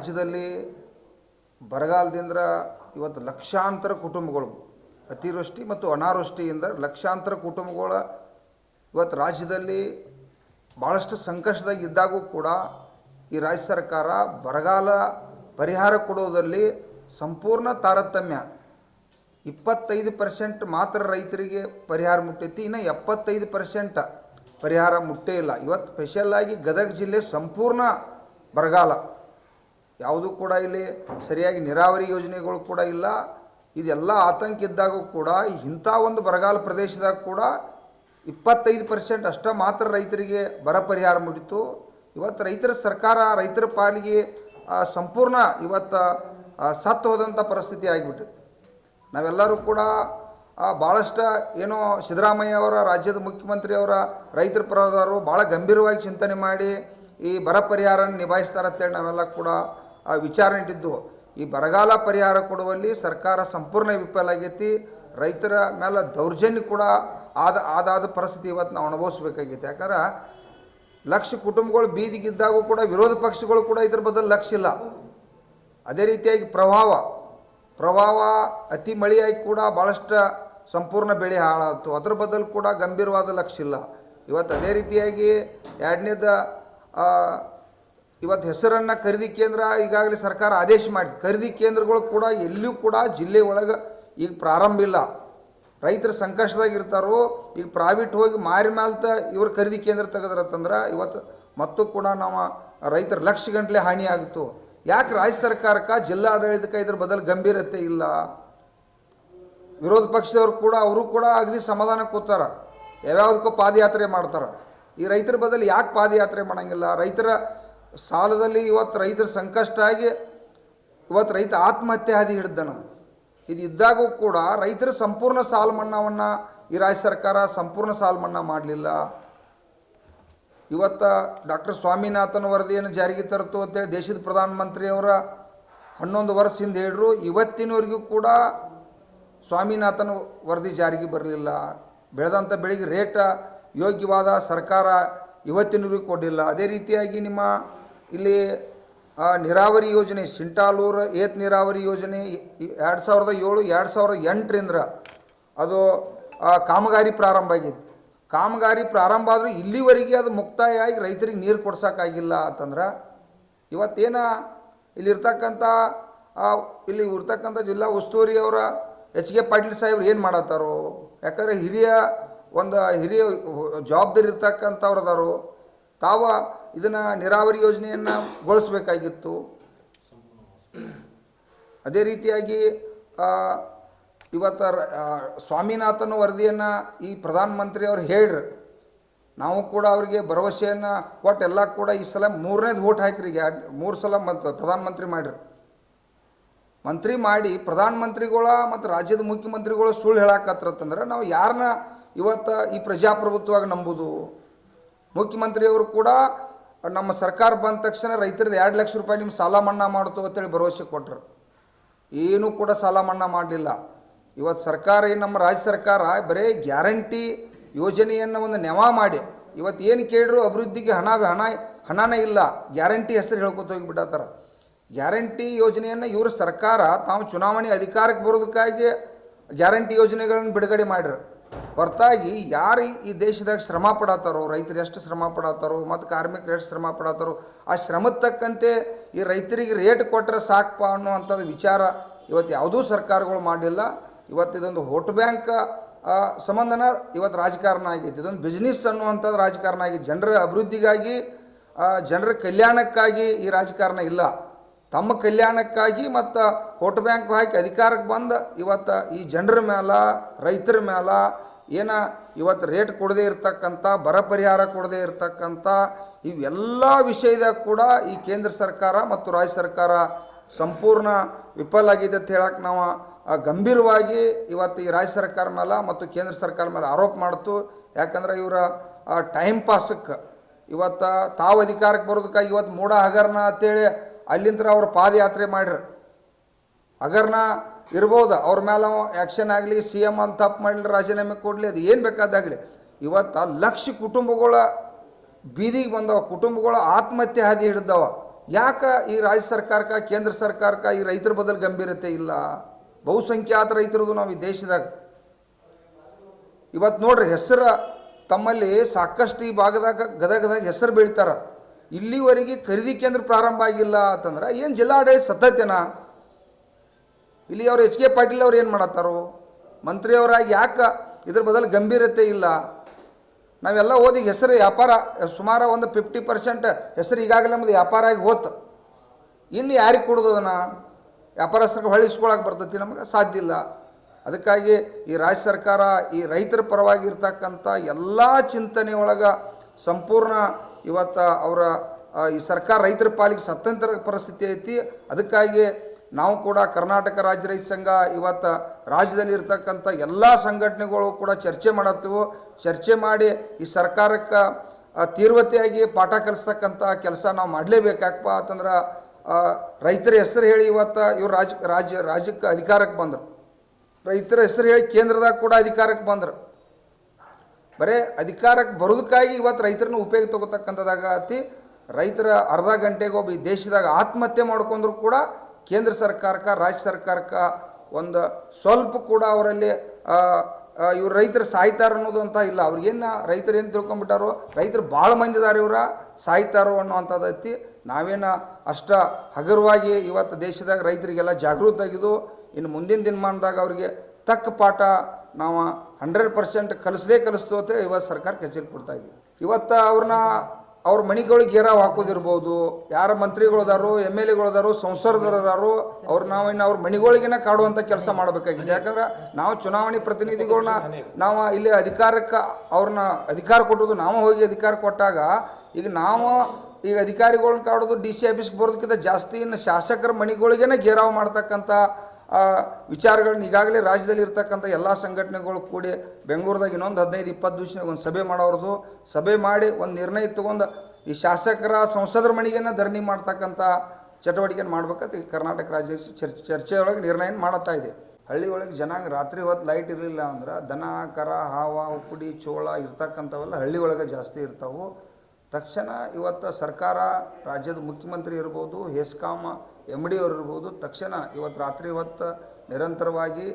ರಾಜ್ಯದಲ್ಲಿ ಬರಗಾಲದಿಂದ ಇವತ್ತು ಲಕ್ಷಾಂತರ ಕುಟುಂಬಗಳು, ಅತಿವೃಷ್ಟಿ ಮತ್ತು ಅನಾವೃಷ್ಟಿಯಿಂದ ಲಕ್ಷಾಂತರ ಕುಟುಂಬಗಳ ಇವತ್ತು ರಾಜ್ಯದಲ್ಲಿ ಭಾಳಷ್ಟು ಸಂಕಷ್ಟದಾಗ ಇದ್ದಾಗೂ ಕೂಡ ಈ ರಾಜ್ಯ ಸರ್ಕಾರ ಬರಗಾಲ ಪರಿಹಾರ ಕೊಡುವುದರಲ್ಲಿ ಸಂಪೂರ್ಣ ತಾರತಮ್ಯ. ಇಪ್ಪತ್ತೈದು ಪರ್ಸೆಂಟ್ ಮಾತ್ರ ರೈತರಿಗೆ ಪರಿಹಾರ ಮುಟ್ಟೈತಿ, ಇನ್ನು ಎಪ್ಪತ್ತೈದು ಪರ್ಸೆಂಟ್ ಪರಿಹಾರ ಮುಟ್ಟೇ ಇಲ್ಲ. ಇವತ್ತು ಸ್ಪೆಷಲ್ಲಾಗಿ ಗದಗ ಜಿಲ್ಲೆ ಸಂಪೂರ್ಣ ಬರಗಾಲ. ಯಾವುದೂ ಕೂಡ ಇಲ್ಲಿ ಸರಿಯಾಗಿ ನೀರಾವರಿ ಯೋಜನೆಗಳು ಕೂಡ ಇಲ್ಲ. ಇದೆಲ್ಲ ಆತಂಕ ಇದ್ದಾಗೂ ಕೂಡ ಇಂಥ ಒಂದು ಬರಗಾಲ ಪ್ರದೇಶದಾಗ ಕೂಡ ಇಪ್ಪತ್ತೈದು ಪರ್ಸೆಂಟ್ ಅಷ್ಟೇ ಮಾತ್ರ ರೈತರಿಗೆ ಬರ ಪರಿಹಾರ ಮುಡಿತು. ಇವತ್ತು ರೈತರ ಸರ್ಕಾರ, ರೈತರ ಪಾಲಿಗೆ ಸಂಪೂರ್ಣ ಇವತ್ತು ಸತ್ತು ಹೋದಂಥ ಪರಿಸ್ಥಿತಿ ಆಗಿಬಿಟ್ಟಿದೆ. ನಾವೆಲ್ಲರೂ ಕೂಡ ಭಾಳಷ್ಟು ಏನೋ ಸಿದ್ದರಾಮಯ್ಯ ಅವರ, ರಾಜ್ಯದ ಮುಖ್ಯಮಂತ್ರಿ ಅವರ ರೈತರ ಪರವಾದವರು ಭಾಳ ಗಂಭೀರವಾಗಿ ಚಿಂತನೆ ಮಾಡಿ ಈ ಬರ ಪರಿಹಾರನ ನಿಭಾಯಿಸ್ತಾರಂತೇಳಿ ನಾವೆಲ್ಲ ಕೂಡ ಆ, ವಿಚಾರ ಇಟ್ಟಿದ್ದು ಈ ಬರಗಾಲ ಪರಿಹಾರ ಕೊಡುವಲ್ಲಿ ಸರ್ಕಾರ ಸಂಪೂರ್ಣ ವಿಫಲ ಆಗೈತಿ. ರೈತರ ಮೇಲೆ ದೌರ್ಜನ್ಯ ಕೂಡ ಆದ ಆದಾದ ಪರಿಸ್ಥಿತಿ ಇವತ್ತು ನಾವು ಅನುಭವಿಸ್ಬೇಕಾಗೈತಿ. ಯಾಕಂದ್ರೆ ಲಕ್ಷ ಕುಟುಂಬಗಳು ಬೀದಿಗಿದ್ದಾಗೂ ಕೂಡ ವಿರೋಧ ಪಕ್ಷಗಳು ಕೂಡ ಇದ್ರ ಬದಲು ಲಕ್ಷ ಇಲ್ಲ. ಅದೇ ರೀತಿಯಾಗಿ ಪ್ರಭಾವ ಪ್ರಭಾವ ಅತಿ ಮಳೆಯಾಗಿ ಕೂಡ ಭಾಳಷ್ಟು ಸಂಪೂರ್ಣ ಬೆಳೆ ಹಾಳಾಯಿತು. ಅದ್ರ ಬದಲು ಕೂಡ ಗಂಭೀರವಾದ ಲಕ್ಷ ಇಲ್ಲ. ಇವತ್ತು ಅದೇ ರೀತಿಯಾಗಿ ಎರಡನೇದ ಇವತ್ತು ಹೆಸರನ್ನು ಖರೀದಿ ಕೇಂದ್ರ ಈಗಾಗಲೇ ಸರ್ಕಾರ ಆದೇಶ ಮಾಡಿದೆ. ಖರೀದಿ ಕೇಂದ್ರಗಳು ಕೂಡ ಎಲ್ಲಿಯೂ ಕೂಡ ಜಿಲ್ಲೆ ಒಳಗೆ ಈಗ ಪ್ರಾರಂಭ ಇಲ್ಲ. ರೈತರು ಸಂಕಷ್ಟದಾಗಿರ್ತಾರೋ, ಈಗ ಪ್ರೈವೇಟ್ ಹೋಗಿ ಮಾರಿ ಮ್ಯಾಲ್ತ ಇವ್ರು ಖರೀದಿ ಕೇಂದ್ರ ತೆಗೆದ್ರತ್ತಂದ್ರೆ ಇವತ್ತು ಮತ್ತೂ ಕೂಡ ನಾವು ರೈತರ ಲಕ್ಷ ಗಂಟಲೆ ಹಾನಿ ಆಗಿತ್ತು. ಯಾಕೆ ರಾಜ್ಯ ಸರ್ಕಾರಕ್ಕೆ ಜಿಲ್ಲಾಡಳಿತಕ್ಕೆ ಇದ್ರ ಬದಲು ಗಂಭೀರತೆ ಇಲ್ಲ? ವಿರೋಧ ಪಕ್ಷದವ್ರು ಕೂಡ, ಅವರು ಕೂಡ ಅಗದಿ ಸಮಾಧಾನ ಕೂತಾರ. ಯಾವ್ಯಾವುದಕ್ಕೂ ಪಾದಯಾತ್ರೆ ಮಾಡ್ತಾರೆ. ಈ ರೈತರ ಬದಲು ಯಾಕೆ ಪಾದಯಾತ್ರೆ ಮಾಡೋಂಗಿಲ್ಲ? ರೈತರ ಸಾಲದಲ್ಲಿ ಇವತ್ತು ರೈತರ ಸಂಕಷ್ಟ ಆಗಿ ಇವತ್ತು ರೈತ ಆತ್ಮಹತ್ಯೆ ಹಾದಿ ಹಿಡಿದನು. ಇದು ಇದ್ದಾಗೂ ಕೂಡ ರೈತರ ಸಂಪೂರ್ಣ ಸಾಲ ಮನ್ನಾವನ್ನು ಈ ರಾಜ್ಯ ಸರ್ಕಾರ ಸಂಪೂರ್ಣ ಸಾಲ ಮನ್ನಾ ಮಾಡಲಿಲ್ಲ. ಇವತ್ತು ಡಾಕ್ಟರ್ ಸ್ವಾಮಿನಾಥನ್ ವರದಿಯನ್ನು ಜಾರಿಗೆ ತರ್ತು ಅಂತೇಳಿ ದೇಶದ ಪ್ರಧಾನಮಂತ್ರಿಯವರ ಹನ್ನೊಂದು ವರ್ಷ ಹಿಂದೆ ಹೇಳಿದ್ರು. ಇವತ್ತಿನವರೆಗೂ ಕೂಡ ಸ್ವಾಮಿನಾಥನ್ ವರದಿ ಜಾರಿಗೆ ಬರಲಿಲ್ಲ. ಬೆಳೆದಂಥ ಬೆಳೆಗೆ ರೇಟ ಯೋಗ್ಯವಾದ ಸರ್ಕಾರ ಇವತ್ತಿನವರೆಗೂ ಕೊಡಲಿಲ್ಲ. ಅದೇ ರೀತಿಯಾಗಿ ನಿಮ್ಮ ಇಲ್ಲಿ ಆ, ನೀರಾವರಿ ಯೋಜನೆ ಸಿಂಟಾಲೂರು ಏತ್ ನೀರಾವರಿ ಯೋಜನೆ ಎರಡು ಸಾವಿರದ ಏಳು ಎರಡು ಸಾವಿರದ ಎಂಟರಿಂದ ಅದು ಆ, ಕಾಮಗಾರಿ ಪ್ರಾರಂಭ ಆಗೈತಿ. ಕಾಮಗಾರಿ ಪ್ರಾರಂಭ ಆದರೂ ಇಲ್ಲಿವರೆಗೆ ಅದು ಮುಕ್ತಾಯ ಆಗಿ ರೈತರಿಗೆ ನೀರು ಕೊಡ್ಸೋಕ್ಕಾಗಿಲ್ಲ ಅಂತಂದ್ರೆ ಇವತ್ತೇನ ಇಲ್ಲಿರ್ತಕ್ಕಂಥ ಇಲ್ಲಿ ಇರ್ತಕ್ಕಂಥ ಜಿಲ್ಲಾ ಉಸ್ತುವಾರಿ ಅವರ ಎಚ್ ಕೆ ಪಾಟೀಲ್ ಸಾಹೇಬ್ರು ಏನು ಮಾಡತ್ತಾರೋ ಯಾಕಂದರೆ ಹಿರಿಯ ಒಂದು ಹಿರಿಯ ಜವಾಬ್ದಾರಿ ಇರ್ತಕ್ಕಂಥವ್ರದಾರು ತಾವ ಇದನ್ನು ನೀರಾವರಿ ಯೋಜನೆಯನ್ನು ಗೊಳಿಸಬೇಕಾಗಿತ್ತು ಅದೇ ರೀತಿಯಾಗಿ ಇವತ್ತು ಸ್ವಾಮಿನಾಥನ್ ವರದಿಯನ್ನು ಈ ಪ್ರಧಾನಮಂತ್ರಿ ಅವ್ರು ಹೇಳ್ರಿ. ನಾವು ಕೂಡ ಅವರಿಗೆ ಭರವಸೆಯನ್ನು ಕೊಟ್ಟು ಎಲ್ಲ ಕೂಡ ಈ ಸಲ ಮೂರನೇದು ಓಟ್ ಹಾಕಿರಿ ಮೂರು ಸಲ ಮತ್ತು ಪ್ರಧಾನಮಂತ್ರಿ ಮಾಡಿರಿ. ಮಂತ್ರಿ ಮಾಡಿ ಪ್ರಧಾನಮಂತ್ರಿಗಳ ಮತ್ತು ರಾಜ್ಯದ ಮುಖ್ಯಮಂತ್ರಿಗಳು ಸುಳ್ಳು ಹೇಳಕತ್ತಂದ್ರೆ ನಾವು ಯಾರನ್ನ ಇವತ್ತು ಈ ಪ್ರಜಾಪ್ರಭುತ್ವವಾಗಿ ನಂಬುದು? ಮುಖ್ಯಮಂತ್ರಿಯವರು ಕೂಡ ನಮ್ಮ ಸರ್ಕಾರ ಬಂದ ತಕ್ಷಣ ರೈತರದ್ದು ಎರಡು ಲಕ್ಷ ರೂಪಾಯಿ ನಿಮ್ಮ ಸಾಲ ಮನ್ನಾ ಮಾಡ್ತು ಅಂತೇಳಿ ಭರವಸೆ ಕೊಟ್ಟರು ಏನೂ ಕೂಡ ಸಾಲ ಮನ್ನಾ ಮಾಡಲಿಲ್ಲ. ಇವತ್ತು ಸರ್ಕಾರ ಏನು ನಮ್ಮ ರಾಜ್ಯ ಸರ್ಕಾರ ಬರೀ ಗ್ಯಾರಂಟಿ ಯೋಜನೆಯನ್ನು ಒಂದು ನೆವ ಮಾಡಿ. ಇವತ್ತು ಏನು ಕೇಳಿದ್ರು ಅಭಿವೃದ್ಧಿಗೆ ಹಣ ಹಣ ಹಣನೇ ಇಲ್ಲ. ಗ್ಯಾರಂಟಿ ಹೆಸರು ಹೇಳ್ಕೊತ ಹೋಗಿಬಿಟ್ಟತ್ತಾರ ಗ್ಯಾರಂಟಿ ಯೋಜನೆಯನ್ನು ಇವರು ಸರ್ಕಾರ ತಾವು ಚುನಾವಣೆ ಅಧಿಕಾರಕ್ಕೆ ಬರೋದಕ್ಕಾಗಿ ಗ್ಯಾರಂಟಿ ಯೋಜನೆಗಳನ್ನು ಬಿಡುಗಡೆ ಮಾಡ್ಯಾರ ಹೊರತಾಗಿ ಯಾರು ಈ- ದೇಶದಾಗ ಶ್ರಮ ಪಡತ್ತಾರೋ ರೈತರು ಎಷ್ಟು ಶ್ರಮ ಪಡತ್ತಾರೋ ಮತ್ತು ಕಾರ್ಮಿಕರು ಎಷ್ಟು ಶ್ರಮ ಪಡತ್ತಾರೋ ಆ ಶ್ರಮದ ತಕ್ಕಂತೆ ಈ ರೈತರಿಗೆ ರೇಟ್ ಕೊಟ್ಟರೆ ಸಾಕಪ್ಪ ಅನ್ನುವಂಥದ್ದು ವಿಚಾರ ಇವತ್ತು ಯಾವುದೂ ಸರ್ಕಾರಗಳು ಮಾಡಿಲ್ಲ. ಇವತ್ತು ಇದೊಂದು ವೋಟ್ ಬ್ಯಾಂಕ್ ಸಂಬಂಧನ ಇವತ್ತು ರಾಜಕಾರಣ ಆಗೈತಿ. ಇದೊಂದು ಬಿಸ್ನೆಸ್ ಅನ್ನುವಂಥದ್ದು ರಾಜಕಾರಣ ಆಗಿದೆ ಜನರ ಅಭಿವೃದ್ಧಿಗಾಗಿ ಜನರ ಕಲ್ಯಾಣಕ್ಕಾಗಿ ಈ ರಾಜಕಾರಣ ಇಲ್ಲ. ತಮ್ಮ ಕಲ್ಯಾಣಕ್ಕಾಗಿ ಮತ್ತು ವೋಟ್ ಬ್ಯಾಂಕ್ ಹಾಕಿ ಅಧಿಕಾರಕ್ಕೆ ಬಂದು ಇವತ್ತು ಈ ಜನರ ಮೇಲೆ ರೈತರ ಮೇಲೆ ಏನ ಇವತ್ತು ರೇಟ್ ಕೊಡದೇ ಇರತಕ್ಕಂಥ, ಬರ ಪರಿಹಾರ ಕೊಡದೇ ಇರತಕ್ಕಂಥ ಇವೆಲ್ಲ ವಿಷಯದಾಗ ಕೂಡ ಈ ಕೇಂದ್ರ ಸರ್ಕಾರ ಮತ್ತು ರಾಜ್ಯ ಸರ್ಕಾರ ಸಂಪೂರ್ಣ ವಿಫಲ ಆಗಿದೆ ಅಂತ ಹೇಳಕ್ಕೆ ನಾವು ಗಂಭೀರವಾಗಿ ಇವತ್ತು ಈ ರಾಜ್ಯ ಸರ್ಕಾರ ಮೇಲೆ ಮತ್ತು ಕೇಂದ್ರ ಸರ್ಕಾರ ಮೇಲೆ ಆರೋಪ ಮಾಡ್ತು. ಯಾಕಂದ್ರೆ ಇವರ ಟೈಮ್ ಪಾಸಕ್ಕೆ ಇವತ್ತು ತಾವು ಅಧಿಕಾರಕ್ಕೆ ಬರೋದಕ್ಕೆ ಇವತ್ತು ಮೂಡ ಹಗರಣ ಅಂತೇಳಿ ಅಲ್ಲಿಂದ ಅವ್ರು ಪಾದಯಾತ್ರೆ ಮಾಡ್ರಿ. ಹಗರಣ ಇರ್ಬೋದು. ಅವ್ರ ಮೇಲೆ ಆ್ಯಕ್ಷನ್ ಆಗಲಿ ಸಿ ಎಂ ಅಂತ ತಪ್ಪು ಮಾಡಲಿ, ರಾಜೀನಾಮೆ ಕೊಡಲಿ, ಅದು ಏನು ಬೇಕಾದಾಗಲಿ. ಇವತ್ತು ಲಕ್ಷ ಕುಟುಂಬಗಳ ಬೀದಿಗೆ ಬಂದವ, ಕುಟುಂಬಗಳ ಆತ್ಮಹತ್ಯೆ ಹಾದಿ ಹಿಡ್ದವ. ಯಾಕೆ ಈ ರಾಜ್ಯ ಸರ್ಕಾರಕ್ಕೆ, ಕೇಂದ್ರ ಸರ್ಕಾರಕ್ಕೆ ಈ ರೈತರ ಬದಲು ಗಂಭೀರತೆ ಇಲ್ಲ? ಬಹುಸಂಖ್ಯಾತ ರೈತರದು ನಾವು ಈ ದೇಶದಾಗ. ಇವತ್ತು ನೋಡ್ರಿ, ಹೆಸರು ತಮ್ಮಲ್ಲಿ ಸಾಕಷ್ಟು ಈ ಭಾಗದಾಗ, ಗದಗದಾಗ ಹೆಸರು ಬೀಳ್ತಾರೆ. ಇಲ್ಲಿವರೆಗೆ ಖರೀದಿ ಕೇಂದ್ರ ಪ್ರಾರಂಭ ಆಗಿಲ್ಲ ಅಂತಂದ್ರೆ ಏನು ಜಿಲ್ಲಾಡಳಿತ ಸತ್ತೈತೇನಾ? ಇಲ್ಲಿ ಅವ್ರು ಎಚ್ ಕೆ ಪಾಟೀಲ್ ಅವ್ರು ಏನು ಮಾಡತ್ತಾರೋ? ಮಂತ್ರಿಯವರಾಗಿ ಯಾಕೆ ಇದ್ರ ಬದಲು ಗಂಭೀರತೆ ಇಲ್ಲ? ನಾವೆಲ್ಲ ಓದಿ ಹೆಸರು ವ್ಯಾಪಾರ, ಸುಮಾರು ಒಂದು ಫಿಫ್ಟಿ ಪರ್ಸೆಂಟ್ ಹೆಸರು ಈಗಾಗಲೇ ನಮ್ಮದು ವ್ಯಾಪಾರ ಆಗಿ ಹೋತು. ಇನ್ನು ಯಾರಿಗೆ ಕೊಡೋದನ್ನ ವ್ಯಾಪಾರಸ್ಥರಿಗೆ ಹೊಳಿಸ್ಕೊಳಕ್ಕೆ ಬರ್ತೈತಿ ನಮಗೆ? ಸಾಧ್ಯ ಇಲ್ಲ. ಅದಕ್ಕಾಗಿ ಈ ರಾಜ್ಯ ಸರ್ಕಾರ ಈ ರೈತರ ಪರವಾಗಿ ಇರ್ತಕ್ಕಂಥ ಎಲ್ಲ ಚಿಂತನೆ ಒಳಗೆ ಸಂಪೂರ್ಣ ಇವತ್ತು ಅವರ ಈ ಸರ್ಕಾರ ರೈತರ ಪಾಲಿಗೆ ಸ್ವತಂತ್ರ ಪರಿಸ್ಥಿತಿ ಐತಿ. ಅದಕ್ಕಾಗಿ ನಾವು ಕೂಡ ಕರ್ನಾಟಕ ರಾಜ್ಯ ರೈತ ಸಂಘ ಇವತ್ತು ರಾಜ್ಯದಲ್ಲಿ ಇರ್ತಕ್ಕಂಥ ಎಲ್ಲ ಸಂಘಟನೆಗಳು ಕೂಡ ಚರ್ಚೆ ಮಾಡತ್ತವು, ಚರ್ಚೆ ಮಾಡಿ ಈ ಸರ್ಕಾರಕ್ಕೆ ತೀರ್ವತೆಯಾಗಿ ಪಾಠ ಕಲಿಸ್ತಕ್ಕಂಥ ಕೆಲಸ ನಾವು ಮಾಡಲೇಬೇಕಾಗಪ್ಪ ಅಂತಂದ್ರೆ ರೈತರ ಹೆಸರು ಹೇಳಿ ಇವತ್ತು ಇವ್ರು ರಾಜ, ರಾಜ್ಯ, ರಾಜ್ಯಕ್ಕೆ ಅಧಿಕಾರಕ್ಕೆ ಬಂದರು. ರೈತರ ಹೆಸರು ಹೇಳಿ ಕೇಂದ್ರದಾಗ ಕೂಡ ಅಧಿಕಾರಕ್ಕೆ ಬಂದರು. ಬರೇ ಅಧಿಕಾರಕ್ಕೆ ಬರೋದಕ್ಕಾಗಿ ಇವತ್ತು ರೈತರನ್ನ ಉಪಯೋಗ ತಗೋತಕ್ಕಂಥದ್ದಾಗತಿ ರೈತರ ಅರ್ಧ ಗಂಟೆಗೆ ಒಬ್ಬ ಈ ದೇಶದಾಗ ಆತ್ಮಹತ್ಯೆ ಮಾಡ್ಕೊಂಡ್ರು ಕೂಡ ಕೇಂದ್ರ ಸರ್ಕಾರಕ್ಕೆ, ರಾಜ್ಯ ಸರ್ಕಾರಕ್ಕೆ ಒಂದು ಸ್ವಲ್ಪ ಕೂಡ ಅವರಲ್ಲಿ ಇವ್ರು ರೈತರು ಸಾಯ್ತಾರ ಅನ್ನೋದು ಅಂತ ಇಲ್ಲ ಅವ್ರಿಗೇನು ರೈತರು ಏನು ತಿಳ್ಕೊಂಬಿಟ್ಟಾರೋ ರೈತರು ಭಾಳ ಮಂದಿ ಇದಾರೆ ಇವರ, ಸಾಯ್ತಾರೋ ಅನ್ನೋವಂಥದ್ದೈತಿ ನಾವೇನು ಅಷ್ಟ ಹಗುರವಾಗಿ ಇವತ್ತು ದೇಶದಾಗ ರೈತರಿಗೆಲ್ಲ ಜಾಗೃತ ಆಗಿದ್ದು, ಇನ್ನು ಮುಂದಿನ ದಿನಮಾನದಾಗ ಅವರಿಗೆ ತಕ್ಕ ಪಾಠ ನಾವು ಹಂಡ್ರೆಡ್ ಪರ್ಸೆಂಟ್ ಕಲಿಸ್ಲೇ ಕಲಿಸ್ತು ಅಂತ ಇವತ್ತು ಸರ್ಕಾರಕ್ಕೆ ಎಚ್ಚರಿಕೆ ಕೊಡ್ತಾ ಇದೆ ಇವತ್ತು ಅವ್ರನ್ನ ಅವ್ರ ಮಣಿಗಳಿಗೆ ಗೇರಾ ಹಾಕೋದಿರ್ಬೋದು, ಯಾರ ಮಂತ್ರಿಗಳದಾರು, ಎಂ ಎಲ್ ಎಗಳದಾರು, ಸಂಸದರದಾರು, ಅವ್ರು ನಾವು ಇನ್ನು ಅವ್ರ ಮಣಿಗಳಿಗೆನ ಕಾಡುವಂಥ ಕೆಲಸ ಮಾಡಬೇಕಾಗಿದೆ. ಯಾಕಂದ್ರೆ ನಾವು ಚುನಾವಣೆ ಪ್ರತಿನಿಧಿಗಳನ್ನ ನಾವು ಇಲ್ಲಿ ಅಧಿಕಾರಕ್ಕೆ ಅವ್ರನ್ನ ಅಧಿಕಾರ ಕೊಟ್ಟೋದು ನಾವು ಹೋಗಿ ಅಧಿಕಾರ ಕೊಟ್ಟಾಗ ಈಗ ನಾವು ಈಗ ಅಧಿಕಾರಿಗಳನ್ನ ಕಾಡೋದು ಡಿ ಸಿ ಆಫೀಸ್ಗೆ ಬರೋದಕ್ಕಿಂತ ಜಾಸ್ತಿ ಇನ್ನು ಶಾಸಕರ ಮಣಿಗಳಿಗೇನೆ ಗೇರಾವ್ ಮಾಡ್ತಕ್ಕಂಥ ಆ, ವಿಚಾರಗಳನ್ನ ಈಗಾಗಲೇ ರಾಜ್ಯದಲ್ಲಿ ಇರ್ತಕ್ಕಂಥ ಎಲ್ಲ ಸಂಘಟನೆಗಳು ಕೂಡಿ ಬೆಂಗಳೂರದಾಗ ಇನ್ನೊಂದು ಹದಿನೈದು ಇಪ್ಪತ್ತು ದಿವಸ ಒಂದು ಸಭೆ ಮಾಡೋರ್ದು. ಸಭೆ ಮಾಡಿ ಒಂದು ನಿರ್ಣಯ ತಗೊಂಡು ಈ ಶಾಸಕರ ಸಂಸದರ ಮನೆಗೇನ ಧರಣಿ ಮಾಡ್ತಕ್ಕಂಥ ಚಟುವಟಿಕೆನ ಮಾಡ್ಬೇಕಂತ ಈ ಕರ್ನಾಟಕ ರಾಜ್ಯ ಚರ್ಚೆ ಚರ್ಚೆಯೊಳಗೆ ನಿರ್ಣಯ ಮಾಡುತ್ತಾ ಇದೆ. ಹಳ್ಳಿ ಒಳಗೆ ಜನಾಂಗ ರಾತ್ರಿ ಹೊತ್ತು ಲೈಟ್ ಇರಲಿಲ್ಲ ಅಂದ್ರೆ ದನ ಕರ ಹಾವ ಉಪ್ಪುಡಿ ಚೋಳ ಇರ್ತಕ್ಕಂಥವೆಲ್ಲ ಹಳ್ಳಿ ಜಾಸ್ತಿ ಇರ್ತಾವೆ. ತಕ್ಷಣ ಇವತ್ತು ಸರ್ಕಾರ ರಾಜ್ಯದ ಮುಖ್ಯಮಂತ್ರಿ ಇರ್ಬೋದು ಹೆಸ್ಕಾಮ್ ಎಂ ಡಿ ಅವರು ಇರ್ಬೋದು ತಕ್ಷಣ ಇವತ್ತು ರಾತ್ರಿ ಹೊತ್ತು ನಿರಂತರವಾಗಿ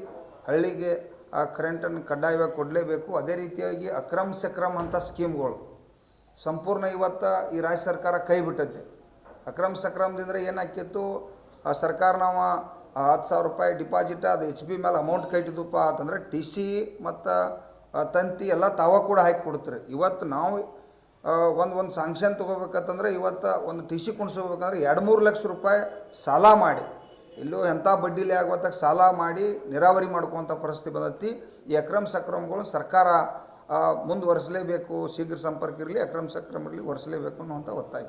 ಹಳ್ಳಿಗೆ ಆ ಕರೆಂಟನ್ನು ಕಡ್ಡಾಯವಾಗಿ ಕೊಡಲೇಬೇಕು. ಅದೇ ರೀತಿಯಾಗಿ ಅಕ್ರಮ್ ಸಕ್ರಮ್ ಅಂತ ಸ್ಕೀಮ್ಗಳು. ಸಂಪೂರ್ಣ ಇವತ್ತು ಈ ರಾಜ್ಯ ಸರ್ಕಾರ ಕೈ ಬಿಟ್ಟೈತೆ. ಅಕ್ರಮ್ ಸಕ್ರಮದಿಂದ ಏನಾಕಿತ್ತು ಆ ಸರ್ಕಾರ ನಾವು ಹತ್ತು ಸಾವಿರ ರೂಪಾಯಿ ಡಿಪಾಸಿಟ್, ಅದು ಎಚ್ ಪಿ ಮೇಲೆ ಅಮೌಂಟ್ ಕಟ್ಟಿದ್ದಪ್ಪ ಅಂತಂದ್ರೆ ಟಿ ಸಿ ಮತ್ತು ತಂತಿ ಎಲ್ಲ ತಾವ ಕೂಡ ಹಾಕಿ ಕೊಡ್ತಾರೆ. ಇವತ್ತು ನಾವು ಒಂದು ಒಂದು ಸಾಂಕ್ಷನ್ ತೊಗೋಬೇಕಂತಂದ್ರೆ ಇವತ್ತು ಒಂದು ಟಿ ಸಿ ಕುಣಿಸ್ಕೋಬೇಕಂದ್ರೆ ಎರಡು ಮೂರು ಲಕ್ಷ ರೂಪಾಯಿ ಸಾಲ ಮಾಡಿ. ಇಲ್ಲೂ ಎಂಥ ಬಡ್ಡಿಲಿ ಆಗುವತ್ತಾಗ ಸಾಲ ಮಾಡಿ ನೀರಾವರಿ ಮಾಡ್ಕೊವಂಥ ಪರಿಸ್ಥಿತಿ ಬಂದತಿ. ಈ ಅಕ್ರಮ ಸಕ್ರಮಗಳು ಸರ್ಕಾರ ಮುಂದುವರೆಸಲೇಬೇಕು, ಶೀಘ್ರ ಸಂಪರ್ಕ ಇರಲಿ, ಅಕ್ರಮ ಸಕ್ರಮ ಇರಲಿ, ಒರೆಸಲೇಬೇಕು ಅನ್ನುವಂಥ ಒತ್ತಾಯ.